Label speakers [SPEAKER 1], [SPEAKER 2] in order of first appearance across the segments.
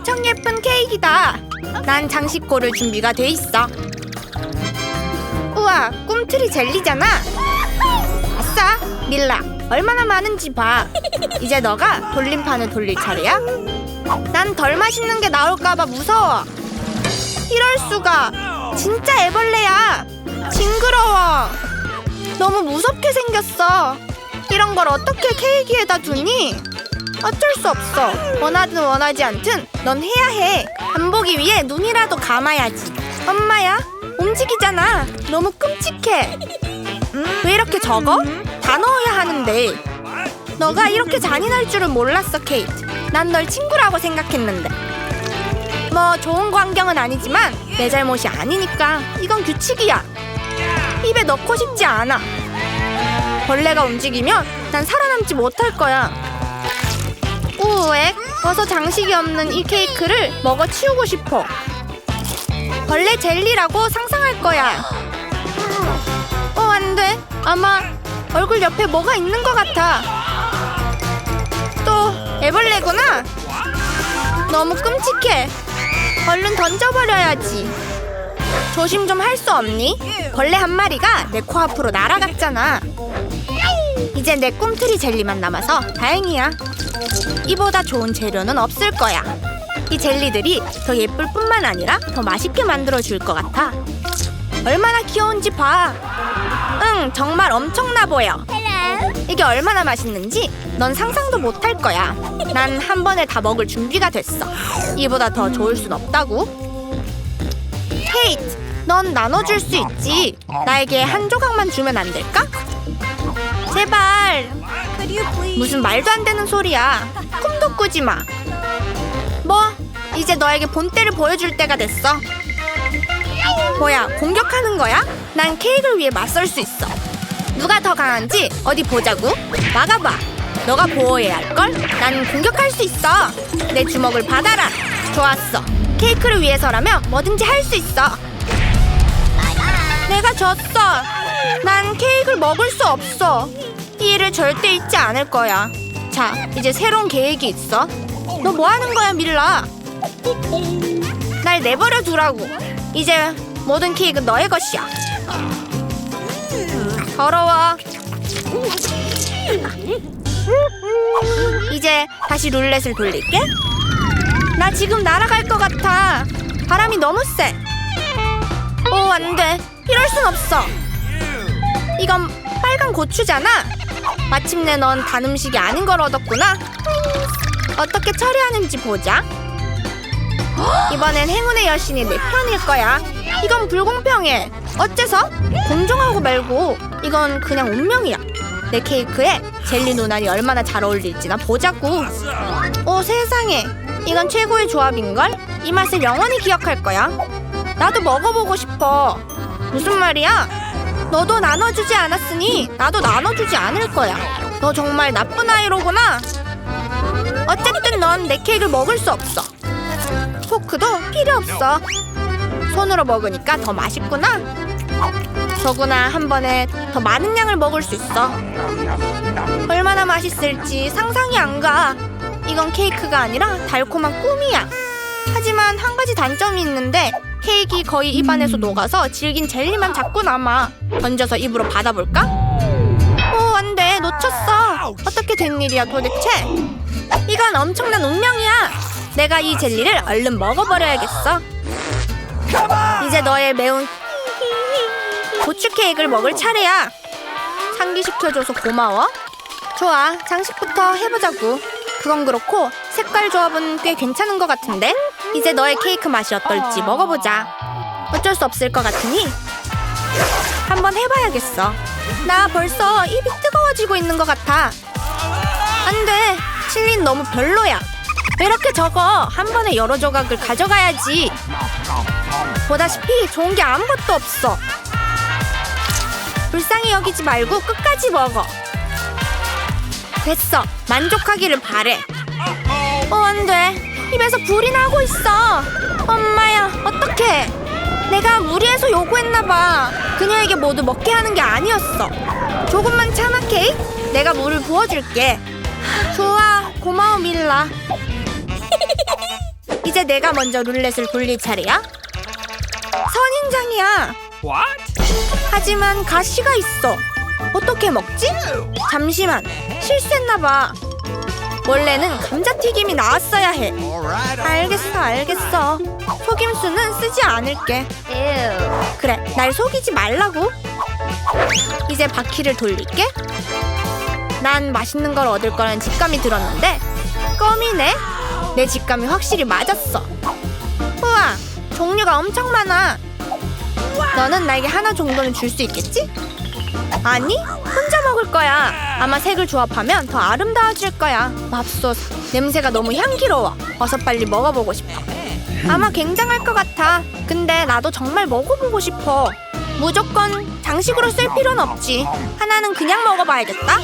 [SPEAKER 1] 엄청 예쁜 케이크다. 난 장식 고를 준비가 돼 있어. 우와, 꿈틀이 젤리잖아. 아싸, 밀라. 얼마나 많은지 봐. 이제 너가 돌림판을 돌릴 차례야. 난 덜 맛있는 게 나올까봐 무서워. 이럴 수가. 진짜 애벌레야. 징그러워. 너무 무섭게 생겼어. 이런 걸 어떻게 케이크에다 두니? 어쩔 수 없어. 원하든 원하지 않든 넌 해야 해. 안 보기 위해 눈이라도 감아야지. 엄마야, 움직이잖아. 너무 끔찍해. 왜 이렇게 적어? 다 넣어야 하는데. 너가 이렇게 잔인할 줄은 몰랐어, 케이트. 난 널 친구라고 생각했는데. 뭐 좋은 광경은 아니지만 내 잘못이 아니니까 이건 규칙이야. 입에 넣고 싶지 않아. 벌레가 움직이면 난 살아남지 못할 거야. 우엑, 어서 장식이 없는 이 케이크를 먹어 치우고 싶어. 벌레 젤리라고 상상할 거야. 어, 안 돼. 아마 얼굴 옆에 뭐가 있는 것 같아. 또 애벌레구나. 너무 끔찍해. 얼른 던져버려야지. 조심 좀 할 수 없니? 벌레 한 마리가 내 코 앞으로 날아갔잖아. 이제 내 꿈틀이 젤리만 남아서 다행이야. 이보다 좋은 재료는 없을 거야. 이 젤리들이 더 예쁠 뿐만 아니라 더 맛있게 만들어 줄 것 같아. 얼마나 귀여운지 봐. 응, 정말 엄청나 보여. 이게 얼마나 맛있는지 넌 상상도 못할 거야. 난 한 번에 다 먹을 준비가 됐어. 이보다 더 좋을 순 없다고. 케이트, 넌 나눠줄 수 있지. 나에게 한 조각만 주면 안 될까? 제발. 무슨 말도 안 되는 소리야. 꿈도 꾸지 마. 뭐, 이제 너에게 본때를 보여줄 때가 됐어. 뭐야, 공격하는 거야? 난 케이크를 위해 맞설 수 있어. 누가 더 강한지 어디 보자고. 막아봐. 너가 보호해야 할걸? 난 공격할 수 있어. 내 주먹을 받아라. 좋았어. 케이크를 위해서라면 뭐든지 할 수 있어. 내가 졌어. 난 케이크를 먹을 수 없어. 이 일을 절대 잊지 않을 거야. 자, 이제 새로운 계획이 있어. 너 뭐 하는 거야, 밀라? 날 내버려 두라고. 이제 모든 케이크는 너의 것이야. 더러워. 이제 다시 룰렛을 돌릴게. 나 지금 날아갈 것 같아. 바람이 너무 세. 오, 안 돼. 이럴 순 없어. 이건 빨간 고추잖아. 마침내 넌 단 음식이 아닌 걸 얻었구나. 어떻게 처리하는지 보자. 이번엔 행운의 여신이 내 편일 거야. 이건 불공평해. 어째서? 공정하고 말고 이건 그냥 운명이야. 내 케이크에 젤리 눈알이 얼마나 잘 어울릴지나 보자고. 오 세상에. 이건 최고의 조합인걸? 이 맛을 영원히 기억할 거야. 나도 먹어보고 싶어. 무슨 말이야? 너도 나눠주지 않았으니 나도 나눠주지 않을 거야. 너 정말 나쁜 아이로구나. 어쨌든 넌 내 케이크를 먹을 수 없어. 포크도 필요 없어. 손으로 먹으니까 더 맛있구나. 더구나 한 번에 더 많은 양을 먹을 수 있어. 얼마나 맛있을지 상상이 안 가. 이건 케이크가 아니라 달콤한 꿈이야. 하지만 한 가지 단점이 있는데 케이크 거의 입안에서 녹아서 질긴 젤리만 자꾸 남아. 던져서 입으로 받아볼까? 오, 안 돼. 놓쳤어. 어떻게 된 일이야 도대체? 이건 엄청난 운명이야. 내가 이 젤리를 얼른 먹어버려야겠어. 이제 너의 매운 고추 케이크를 먹을 차례야. 상기시켜줘서 고마워. 좋아, 장식부터 해보자고. 그건 그렇고 색깔 조합은 꽤 괜찮은 것 같은데? 이제 너의 케이크 맛이 어떨지 먹어보자. 어쩔 수 없을 것 같으니 한번 해봐야겠어. 나 벌써 입이 뜨거워지고 있는 것 같아. 안 돼. 칠린 너무 별로야. 왜 이렇게 적어? 한 번에 여러 조각을 가져가야지. 보다시피 좋은 게 아무것도 없어. 불쌍히 여기지 말고 끝까지 먹어. 됐어. 만족하기를 바래. 어, 안 돼. 입에서 불이 나고 있어. 엄마야, 어떡해. 내가 무리해서 요구했나 봐. 그녀에게 모두 먹게 하는 게 아니었어. 조금만 참아, 케이크. 내가 물을 부어줄게. 좋아, 고마워, 밀라. 이제 이제 내가 먼저 룰렛을 돌릴 차례야. 선인장이야.
[SPEAKER 2] What?
[SPEAKER 1] 하지만 가시가 있어. 어떻게 먹지? 잠시만. 실수했나 봐. 원래는 감자튀김이 나왔어야 해. 알겠어, 알겠어. 속임수는 쓰지 않을게. 그래, 날 속이지 말라고. 이제 바퀴를 돌릴게. 난 맛있는 걸 얻을 거라는 직감이 들었는데 껌이네. 내 직감이 확실히 맞았어. 우와, 종류가 엄청 많아. 너는 나에게 하나 정도는 줄 수 있겠지? 아니, 혼자 먹을 거야. 아마 색을 조합하면 더 아름다워질 거야. 맙소사, 냄새가 너무 향기로워. 어서 빨리 먹어보고 싶어. 아마 굉장할 것 같아. 근데 나도 정말 먹어보고 싶어. 무조건 장식으로 쓸 필요는 없지. 하나는 그냥 먹어봐야겠다.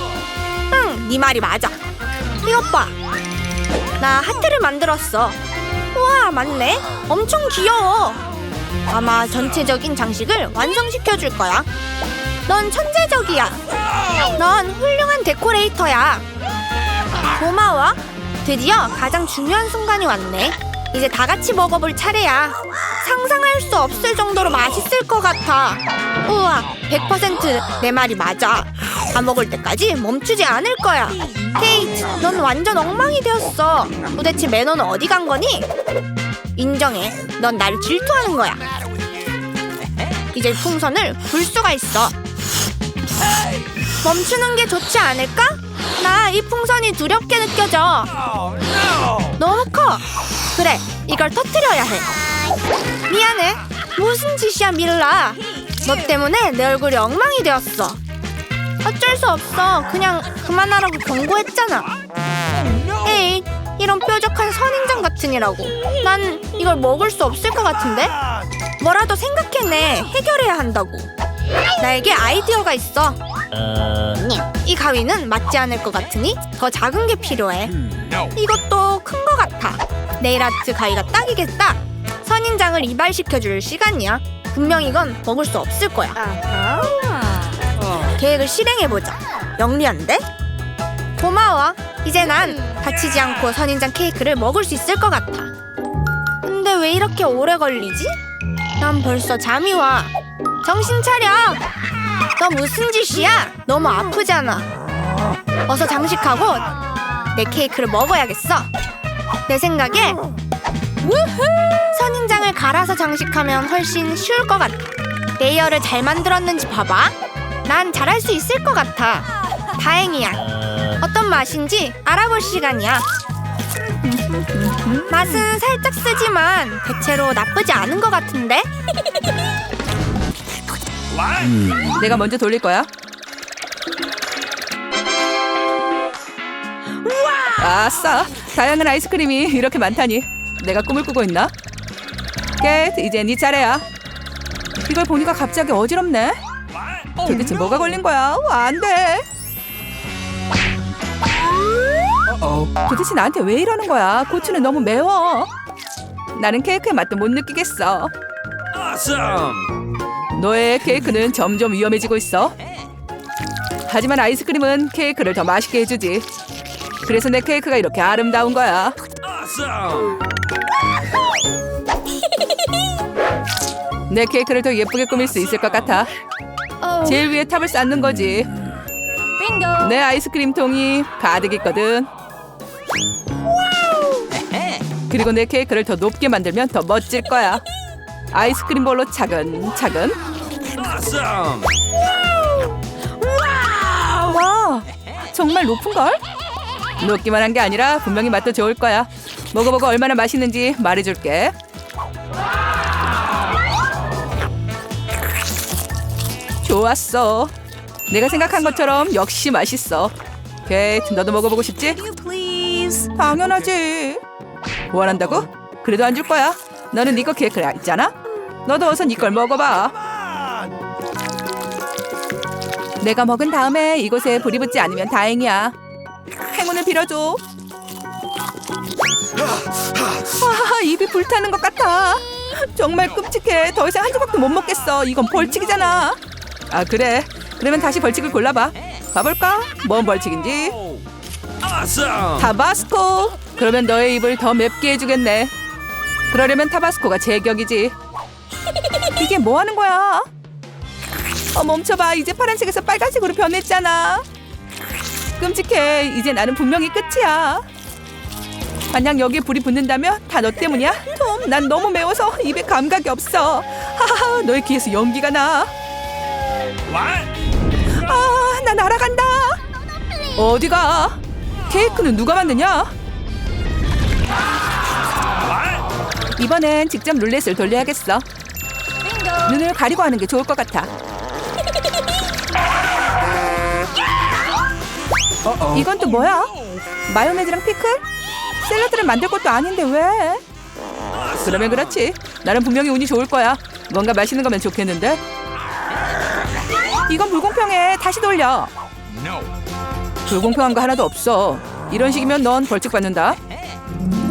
[SPEAKER 1] 응, 네 말이 맞아. 이것 봐. 나 하트를 만들었어. 우와, 맞네. 엄청 귀여워. 아마 전체적인 장식을 완성시켜 줄 거야. 넌 천재적이야. 넌 훌륭한 데코레이터야. 고마워. 드디어 가장 중요한 순간이 왔네. 이제 다 같이 먹어볼 차례야. 상상할 수 없을 정도로 맛있을 것 같아. 우와, 100%내 말이 맞아. 다 먹을 때까지 멈추지 않을 거야. 케이트, 넌 완전 엉망이 되었어. 도대체 매너는 어디 간 거니? 인정해. 넌 나를 질투하는 거야. 이제 풍선을 불 수가 있어. 멈추는 게 좋지 않을까? 나 이 풍선이 두렵게 느껴져. 너무 커. 그래, 이걸 터트려야 해. 미안해. 무슨 짓이야, 밀라. 너 때문에 내 얼굴이 엉망이 되었어. 어쩔 수 없어. 그냥 그만하라고 경고했잖아. 에이, 이런 뾰족한 선인장 같으니라고. 난 이걸 먹을 수 없을 것 같은데? 뭐라도 생각해내. 해결해야 한다고. 나에게 아이디어가 있어. 이 가위는 맞지 않을 것 같으니 더 작은 게 필요해.
[SPEAKER 2] No.
[SPEAKER 1] 이것도 큰 것 같아. 네일 아트 가위가 딱이겠다. 선인장을 이발시켜 줄 시간이야. 분명 이건 먹을 수 없을 거야. 계획을 실행해 보자. 영리한데? 고마워. 이제 난 다치지 않고 선인장 케이크를 먹을 수 있을 것 같아. 근데 왜 이렇게 오래 걸리지? 난 벌써 잠이 와. 정신 차려. 너 무슨 짓이야? 너무 아프잖아. 어서 장식하고 내 케이크를 먹어야겠어. 내 생각에 선인장을 갈아서 장식하면 훨씬 쉬울 것 같아. 레이어를 잘 만들었는지 봐봐. 난 잘할 수 있을 것 같아. 다행이야. 어떤 맛인지 알아볼 시간이야. 맛은 살짝 쓰지만 대체로 나쁘지 않은 것 같은데?
[SPEAKER 2] What?
[SPEAKER 3] 내가 먼저 돌릴 거야. 아싸! 다양한 아이스크림이 이렇게 많다니. 내가 꿈을 꾸고 있나? 겟, 이제 네 차례야. 이걸 보니까 갑자기 어지럽네. 도대체 뭐가 걸린 거야? 와, 안 돼. 도대체 나한테 왜 이러는 거야? 고추는 너무 매워. 나는 케이크의 맛도 못 느끼겠어.
[SPEAKER 2] Awesome!
[SPEAKER 3] 너의 케이크는 점점 위험해지고 있어. 하지만 아이스크림은 케이크를 더 맛있게 해주지. 그래서 내 케이크가 이렇게 아름다운 거야. 내 케이크를 더 예쁘게 꾸밀 수 있을 것 같아. 제일 위에 탑을 쌓는 거지. 내 아이스크림 통이 가득 있거든. 그리고 내 케이크를 더 높게 만들면 더 멋질 거야. 아이스크림 볼로 차근차근.
[SPEAKER 2] Awesome!
[SPEAKER 3] 와, 정말 높은 걸? 높기만 한 게 아니라 분명히 맛도 좋을 거야. 먹어보고 얼마나 맛있는지 말해줄게. 좋았어. 내가 생각한 것처럼 역시 맛있어. 케이트, 너도 먹어보고 싶지? 당연하지. 원한다고? 그래도 안 줄 거야. 너는 네거 케이크 있잖아. 너도 어서 네 걸 먹어봐. 내가 먹은 다음에 이곳에 불이 붙지 않으면 다행이야. 행운을 빌어줘. 와, 입이 불타는 것 같아. 정말 끔찍해. 더 이상 한 조각도 못 먹겠어. 이건 벌칙이잖아. 아 그래. 그러면 다시 벌칙을 골라봐. 봐볼까? 뭔 벌칙인지. 타바스코. 그러면 너의 입을 더 맵게 해주겠네. 그러려면 타바스코가 제격이지. 이게 뭐 하는 거야? 어, 멈춰봐. 이제 파란색에서 빨간색으로 변했잖아. 끔찍해. 이제 나는 분명히 끝이야. 만약 여기에 불이 붙는다면 다 너 때문이야? 톰, 난 너무 매워서 입에 감각이 없어. 하하하, 너의 귀에서 연기가 나. 아, 나 날아간다. 어디가? 케이크는 누가 만드냐? 이번엔 직접 룰렛을 돌려야겠어. 눈을 가리고 하는 게 좋을 것 같아.
[SPEAKER 2] Uh-oh.
[SPEAKER 3] 이건 또 뭐야? 마요네즈랑 피클? 샐러드를 만들 것도 아닌데 왜? 그러면 그렇지. 나는 분명히 운이 좋을 거야. 뭔가 맛있는 거면 좋겠는데. 이건 불공평해. 다시 돌려. 불공평한 거 하나도 없어. 이런 식이면 넌 벌칙 받는다.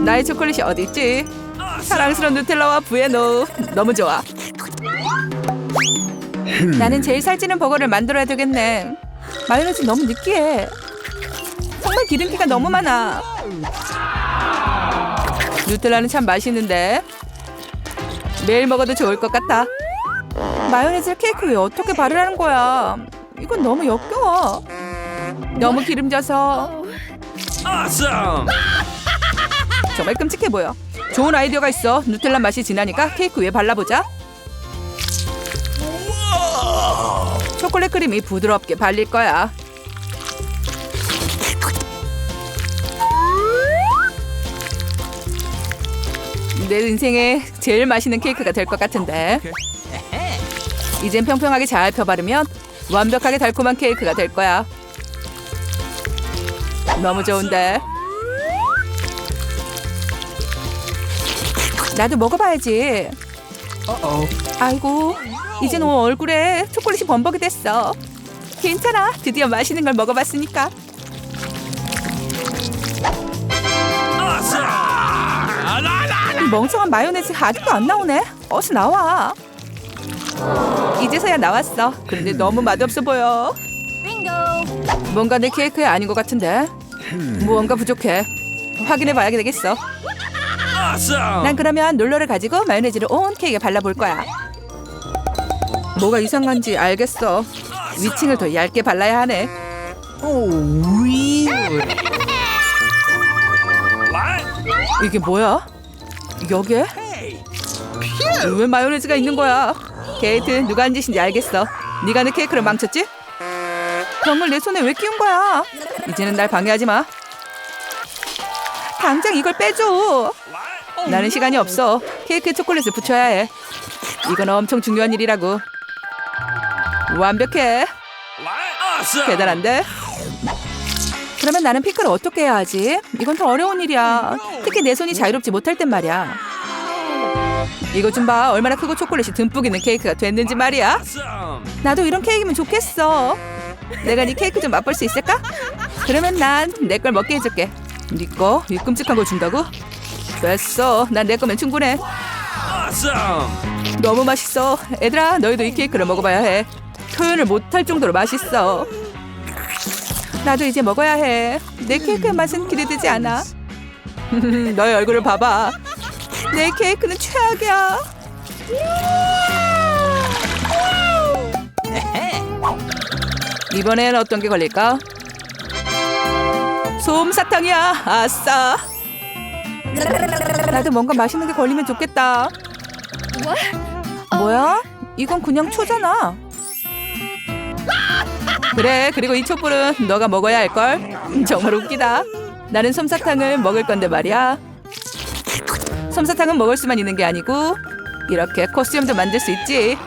[SPEAKER 3] 나의 초콜릿이 어디 있지? 사랑스러운 누텔라와 부에노. 너무 좋아. 나는 제일 살찌는 버거를 만들어야 되겠네. 마요네즈 너무 느끼해. 정말 기름기가 너무 많아. 누텔라는 참 맛있는데 매일 먹어도 좋을 것 같아. 마요네즈를 케이크 위에 어떻게 바르라는 거야? 이건 너무 역겨워. 너무 기름져서. 정말 끔찍해 보여. 좋은 아이디어가 있어. 누텔라 맛이 진하니까 케이크 위에 발라보자. 초콜릿 크림이 부드럽게 발릴 거야. 내 인생에 제일 맛있는 케이크가 될 것 같은데. 이젠 평평하게 잘 펴바르면 완벽하게 달콤한 케이크가 될 거야. 너무 좋은데. 나도 먹어봐야지. 아이고, 이제 너 얼굴에 초콜릿이 범벅이 됐어. 괜찮아. 드디어 맛있는 걸 먹어봤으니까. 이 멍청한 마요네즈 아직도 안 나오네. 어서 나와. 이제서야 나왔어. 그런데 너무 맛없어 보여. 뭔가 내 케이크에 아닌 것 같은데. 무언가 부족해. 확인해 봐야 되겠어. 난 그러면 롤러를 가지고 마요네즈를 온 케이크에 발라볼 거야. 뭐가 이상한지 알겠어. 위층을 더 얇게 발라야 하네.
[SPEAKER 2] What?
[SPEAKER 3] 이게 뭐야? 여기에? 왜 마요네즈가 있는 거야? 케이트 누가 한 짓인지 알겠어. 네가 내 케이크를 망쳤지? 그런 걸 내 손에 왜 끼운 거야? 이제는 날 방해하지 마. 당장 이걸 빼줘. 나는 시간이 없어. 케이크에 초콜릿을 붙여야 해. 이건 엄청 중요한 일이라고. 완벽해. 대단한데? 그러면 나는 피클을 어떻게 해야 하지? 이건 더 어려운 일이야. 특히 내 손이 자유롭지 못할 땐 말이야. 이거 좀 봐. 얼마나 크고 초콜릿이 듬뿍 있는 케이크가 됐는지 말이야. 나도 이런 케이크면 좋겠어. 내가 네 케이크 좀 맛볼 수 있을까? 그러면 난 내 걸 먹게 해줄게. 네 거? 이 끔찍한 거 준다고? 됐어. 난 내 거면 충분해. 너무 맛있어. 얘들아, 너희도 이 케이크를 먹어봐야 해. 표현을 못할 정도로 맛있어. 나도 이제 먹어야 해. 내 케이크의 맛은 기대되지 않아. 너의 얼굴을 봐봐. 내 케이크는 최악이야. 이번엔 어떤 게 걸릴까? 솜사탕이야. 아싸. 나도 뭔가 맛있는 게 걸리면 좋겠다. 뭐야? 이건 그냥 초잖아. 그래, 그리고 이 촛불은 너가 먹어야 할걸. 정말 웃기다. 나는 솜사탕을 먹을 건데 말이야. 솜사탕은 먹을 수만 있는 게 아니고 이렇게 코스염도 만들 수 있지.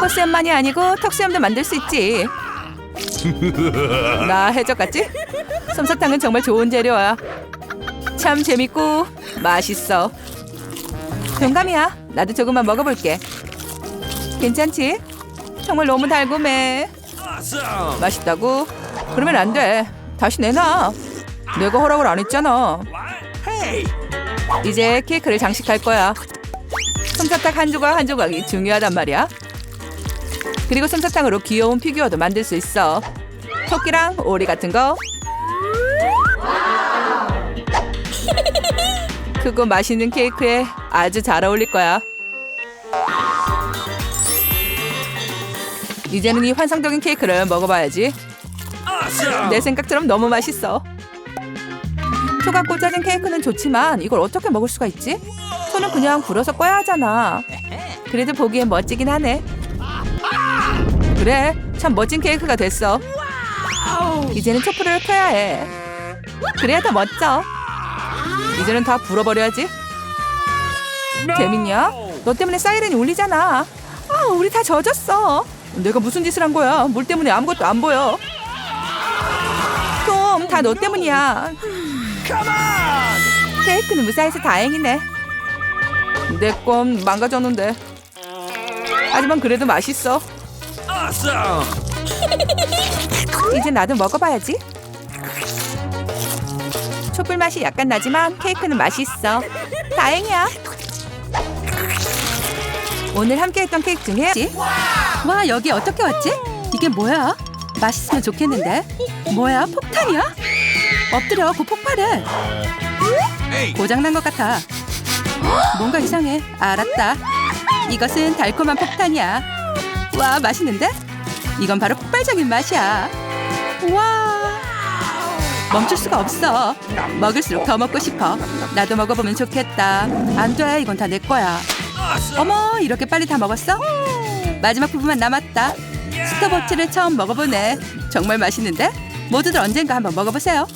[SPEAKER 3] 코스염만이 아니고 턱수염도 만들 수 있지. 나 해적 같지? 솜사탕은 정말 좋은 재료야. 참 재밌고 맛있어. 동감이야. 나도 조금만 먹어볼게. 괜찮지? 정말 너무 달콤해. 맛있다고? 그러면 안 돼. 다시 내놔. 내가 허락을 안 했잖아. 이제 케이크를 장식할 거야. 솜사탕 한 조각 한 조각이 중요하단 말이야. 그리고 솜사탕으로 귀여운 피규어도 만들 수 있어. 토끼랑 오리 같은 거. 크고 맛있는 케이크에 아주 잘 어울릴 거야. 이제는 이 환상적인 케이크를 먹어봐야지. 내 생각처럼 너무 맛있어. 초가 꽂아진 케이크는 좋지만 이걸 어떻게 먹을 수가 있지? 손은 그냥 불어서 꺼야 하잖아. 그래도 보기엔 멋지긴 하네. 그래, 참 멋진 케이크가 됐어. 이제는 촛불을 켜야 해. 그래야 더 멋져. 이제는 다 불어버려야지. 재밌냐? 너 때문에 사이렌이 울리잖아. 아, 우리 다 젖었어. 내가 무슨 짓을 한 거야? 물 때문에 아무것도 안 보여. 톰, 다 너 때문이야. 케이크는 무사해서 다행이네. 내 건 망가졌는데. 하지만 그래도 맛있어. 이제 나도 먹어봐야지. 촛불 맛이 약간 나지만 케이크는 맛있어. 다행이야. 오늘 함께했던 케이크 중에 와 여기 어떻게 왔지? 이게 뭐야? 맛있으면 좋겠는데. 뭐야 폭탄이야? 엎드려 곧 폭발해.
[SPEAKER 2] Hey.
[SPEAKER 3] 고장난 것 같아. 뭔가 이상해. 알았다. 이것은 달콤한 폭탄이야. 와, 맛있는데? 이건 바로 폭발적인 맛이야. 와. 멈출 수가 없어. 먹을수록 더 먹고 싶어. 나도 먹어보면 좋겠다. 안 돼, 이건 다 내 거야. 어머, 이렇게 빨리 다 먹었어? 마지막 부분만 남았다. 스타버치를 처음 먹어보네. 정말 맛있는데? 모두들 언젠가 한번 먹어보세요.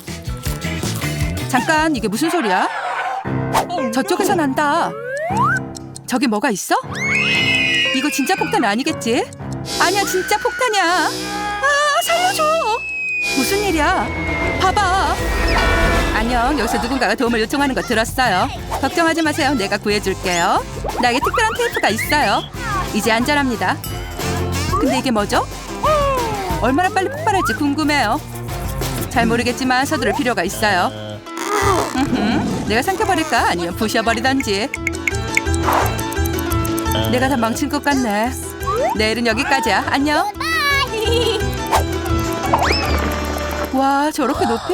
[SPEAKER 3] 잠깐, 이게 무슨 소리야? 저쪽에서 난다. 저기 뭐가 있어? 이거 진짜 폭탄 아니겠지? 아니야, 진짜 폭탄이야. 아, 살려줘. 무슨 일이야? 봐봐. 안녕, 여기서 누군가가 도움을 요청하는 거 들었어요. 걱정하지 마세요. 내가 구해줄게요. 나에게 특별한 테이프가 있어요. 이제 안전합니다. 근데 이게 뭐죠? 얼마나 빨리 폭발할지 궁금해요. 잘 모르겠지만 서두를 필요가 있어요. 음흠, 내가 삼켜버릴까? 아니면 부셔버리던지. 내가 다 망친 것 같네. 내일은 여기까지야. 안녕. 와, 저렇게 높이?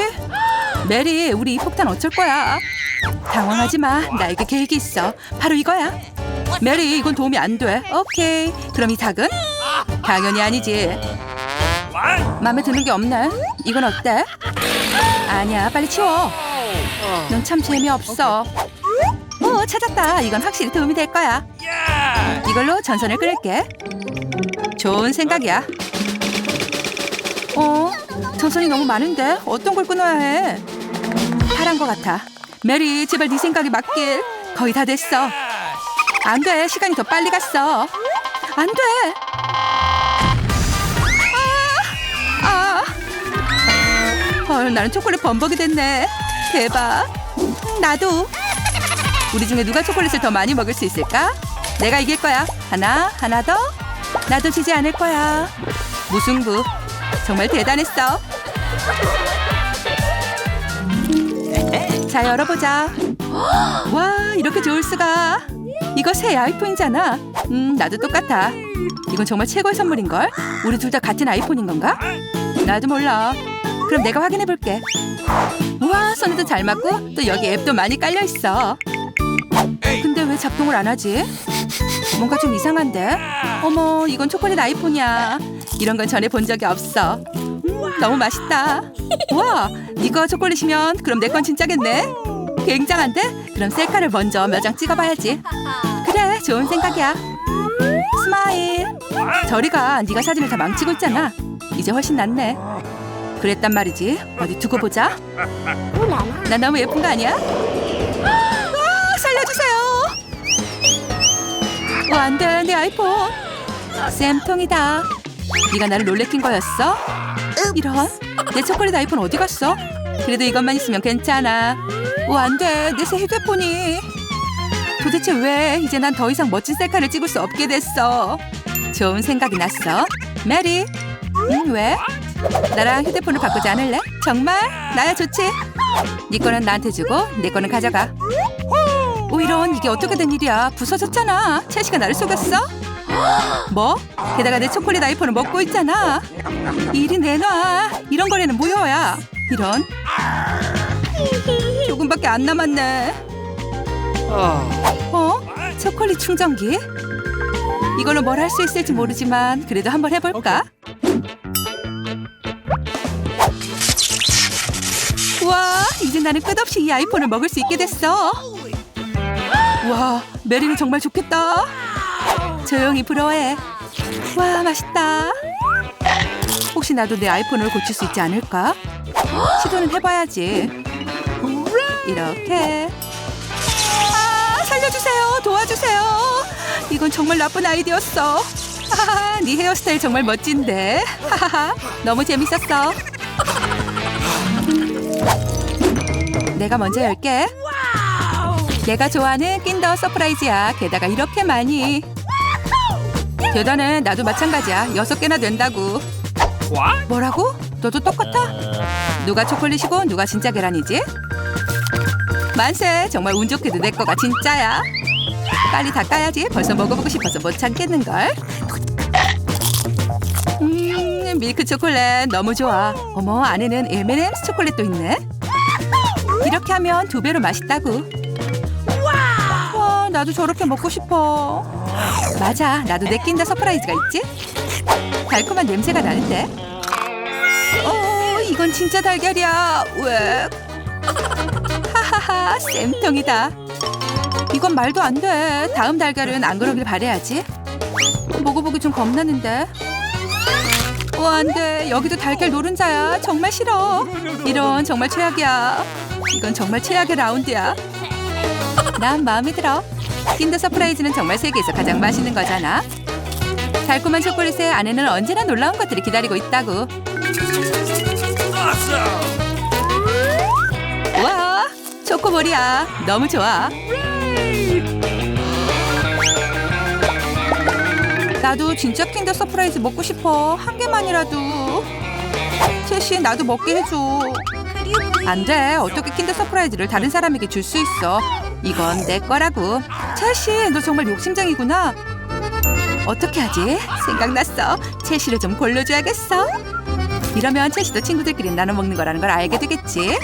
[SPEAKER 3] 메리, 우리 이 폭탄 어쩔 거야? 당황하지 마. 나에게 계획이 있어. 바로 이거야. 메리, 이건 도움이 안 돼. 오케이. 그럼 이 닭은? 당연히 아니지. 마음에 드는 게 없네. 이건 어때? 아니야, 빨리 치워. 넌 참 재미없어. 오, 찾았다. 이건 확실히 도움이 될 거야. 이걸로 전선을 끌게. 좋은 생각이야. 어? 전선이 너무 많은데 어떤 걸 끊어야 해? 파란 것 같아. 메리, 제발 네 생각이 맞길. 거의 다 됐어. 안 돼. 시간이 더 빨리 갔어. 안 돼. 아, 아. 헐, 나는 초콜릿 범벅이 됐네. 대박. 나도. 우리 중에 누가 초콜릿을 더 많이 먹을 수 있을까? 내가 이길 거야. 하나, 하나 더. 나도 지지 않을 거야. 무승부. 정말 대단했어. 자, 열어보자. 와, 이렇게 좋을 수가. 이거 새 아이폰이잖아. 음, 나도 똑같아. 이건 정말 최고의 선물인걸? 우리 둘 다 같은 아이폰인 건가? 나도 몰라. 그럼 내가 확인해 볼게. 우와, 선도 잘 맞고 또 여기 앱도 많이 깔려 있어. 근데 왜 작동을 안 하지? 뭔가 좀 이상한데? 어머, 이건 초콜릿 아이폰이야. 이런 건 전에 본 적이 없어. 음, 너무 맛있다. 와, 이거 초콜릿이면 그럼 내 건 진짜겠네? 굉장한데? 그럼 셀카를 먼저 몇 장 찍어봐야지. 그래, 좋은 생각이야. 스마일. 저리 가. 네가 사진을 다 망치고 있잖아. 이제 훨씬 낫네. 그랬단 말이지. 어디 두고 보자. 나 너무 예쁜 거 아니야? 아, 살려주세요. 어, 안 돼, 내 아이폰. 쌤통이다. 네가 나를 놀래킨 거였어? 이런, 내 초콜릿 아이폰 어디 갔어? 그래도 이것만 있으면 괜찮아. 오, 안 돼, 내 새 휴대폰이. 도대체 왜 이제 난 더 이상 멋진 셀카를 찍을 수 없게 됐어? 좋은 생각이 났어. 메리. 응, 왜? 나랑 휴대폰을 바꾸지 않을래? 정말? 나야 좋지. 네 거는 나한테 주고 내 거는 가져가. 오 이런 이게 어떻게 된 일이야? 부서졌잖아. 채시가 나를 속였어? 뭐? 게다가 내 초콜릿 아이폰을 먹고 있잖아. 이리 내놔. 이런 거래는 무효야. 이런. 조금밖에 안 남았네. 어? 초콜릿 충전기? 이걸로 뭘 할 수 있을지 모르지만 그래도 한번 해볼까? 우와, 이제 나는 끝없이 이 아이폰을 먹을 수 있게 됐어. 와, 메리는 정말 좋겠다. 조용히 부러워해. 와, 맛있다. 혹시 나도 내 아이폰을 고칠 수 있지 않을까? 시도는 해봐야지. 이렇게. 아, 살려주세요. 도와주세요. 이건 정말 나쁜 아이디였어. 하하, 네 헤어스타일 정말 멋진데. 하하하, 너무 재밌었어. 내가 먼저 열게. 내가 좋아하는 낀더 서프라이즈야. 게다가 이렇게 많이. 대단해. 나도 마찬가지야. 여섯 개나 된다고. 뭐라고? 너도 똑같아? 누가 초콜릿이고 누가 진짜 계란이지? 만세! 정말 운 좋게도 내 거가 진짜야. 빨리 닦아야지. 벌써 먹어보고 싶어서 못 참겠는걸. 음, 밀크 초콜릿 너무 좋아. 어머, 안에는 M&M's 초콜릿도 있네. 이렇게 하면 두 배로 맛있다고. 와, 나도 저렇게 먹고 싶어. 맞아, 나도 내 낀다 서프라이즈가 있지? 달콤한 냄새가 나는데. 어, 이건 진짜 달걀이야. 왜? 하하하, 쌤통이다. 이건 말도 안 돼. 다음 달걀은 안 그러길 바래야지. 먹어보기 좀 겁나는데. 어, 안 돼. 여기도 달걀 노른자야. 정말 싫어. 이런 정말 최악이야. 이건 정말 최악의 라운드야. 난 마음에 들어. 킨더 서프라이즈는 정말 세계에서 가장 맛있는 거잖아. 달콤한 초콜릿에 안에는 언제나 놀라운 것들이 기다리고 있다고. 초코볼이야. 너무 좋아. 나도 진짜 킨더 서프라이즈 먹고 싶어. 한 개만이라도. 제시, 나도 먹게 해줘. 안 돼. 어떻게 킨더 서프라이즈를 다른 사람에게 줄 수 있어? 이건 내 거라고. 제시, 너 정말 욕심쟁이구나. 어떻게 하지? 생각났어. 채시를 좀 골라줘야겠어. 이러면 채시도 친구들끼리 나눠 먹는 거라는 걸 알게 되겠지.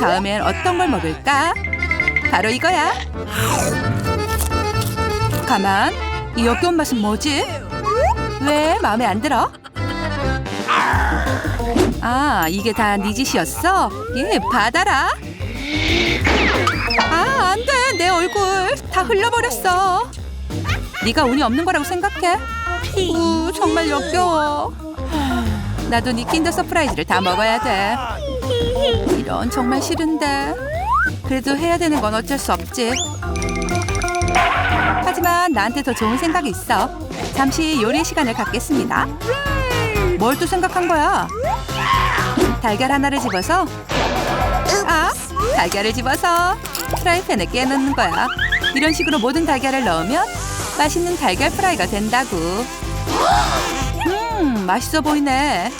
[SPEAKER 3] 다음엔 어떤 걸 먹을까? 바로 이거야. 가만. 이 역겨운 맛은 뭐지? 왜 마음에 안 들어? 아, 이게 다 네 짓이었어? 예, 받아라. 아, 안 돼. 내 얼굴 다 흘러버렸어. 네가 운이 없는 거라고 생각해? 우, 정말 역겨워. 나도 네 킨더 서프라이즈를 다 먹어야 돼. 이런 정말 싫은데. 그래도 해야 되는 건 어쩔 수 없지. 하지만 나한테 더 좋은 생각이 있어. 잠시 요리 시간을 갖겠습니다. 뭘 또 생각한 거야? 달걀 하나를 집어서 아, 달걀을 집어서 프라이팬에 깨놓는 거야. 이런 식으로 모든 달걀을 넣으면 맛있는 달걀 프라이가 된다고. 음, 맛있어 보이네.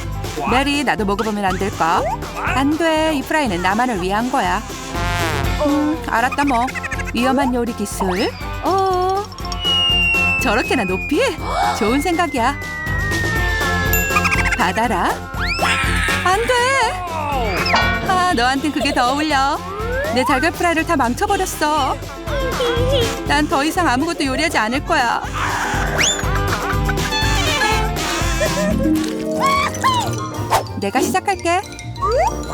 [SPEAKER 3] 메리, 나도 먹어보면 안 될까? 안 돼. 이 프라이는 나만을 위한 거야. 음, 알았다 뭐. 위험한 요리 기술. 어. 저렇게나 높이? 좋은 생각이야. 받아라. 안 돼. 아, 너한텐 그게 더 어울려. 내 달걀 프라이를 다 망쳐버렸어. 난 더 이상 아무것도 요리하지 않을 거야. 내가 시작할게.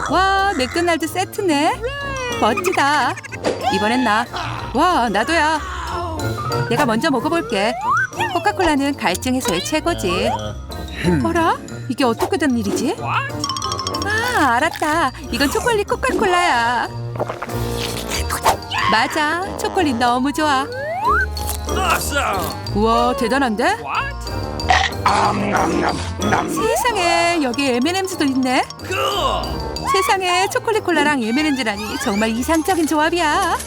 [SPEAKER 3] 와, 맥도날드 세트네. 멋지다. 이번엔 나. 와, 나도야. 내가 먼저 먹어볼게. 코카콜라는 갈증 해소에 최고지. 어라? 이게 어떻게 된 일이지? 아, 알았다. 이건 초콜릿 코카콜라야. 맞아. 초콜릿 너무 좋아. 우와, 대단한데? 세상에, 여기 M&Ms도 있네. 세상에 초콜릿 콜라랑 M&Ms라니 정말 이상적인 조합이야.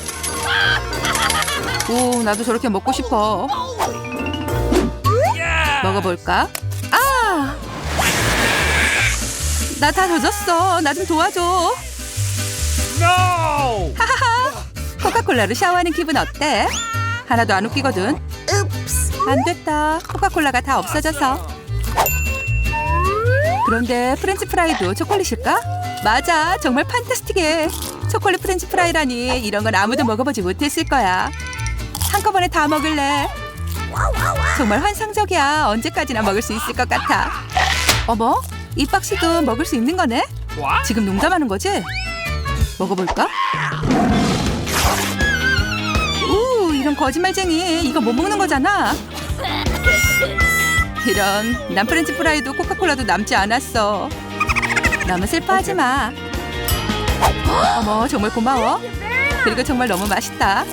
[SPEAKER 3] 오, 나도 저렇게 먹고 싶어. 먹어볼까? 아! 나 다 젖었어. 나 좀 도와줘.
[SPEAKER 2] No!
[SPEAKER 3] 코카콜라로 샤워하는 기분 어때? 하나도 안 웃기거든. 안 됐다. 코카콜라가 다 없어져서. 그런데 프렌치 프라이도 초콜릿일까? 맞아. 정말 판타스틱해. 초콜릿 프렌치 프라이라니 이런 건 아무도 먹어보지 못했을 거야. 한꺼번에 다 먹을래. 정말 환상적이야. 언제까지나 먹을 수 있을 것 같아. 어머, 이 박스도 먹을 수 있는 거네? 지금 농담하는 거지? 먹어볼까? 우, 이런 거짓말쟁이. 이거 못 먹는 거잖아. 이런, 난 프렌치 프라이도 코카콜라도 남지 않았어. 너무 슬퍼하지 마. 어머, 정말 고마워. 그리고 정말 너무 맛있다.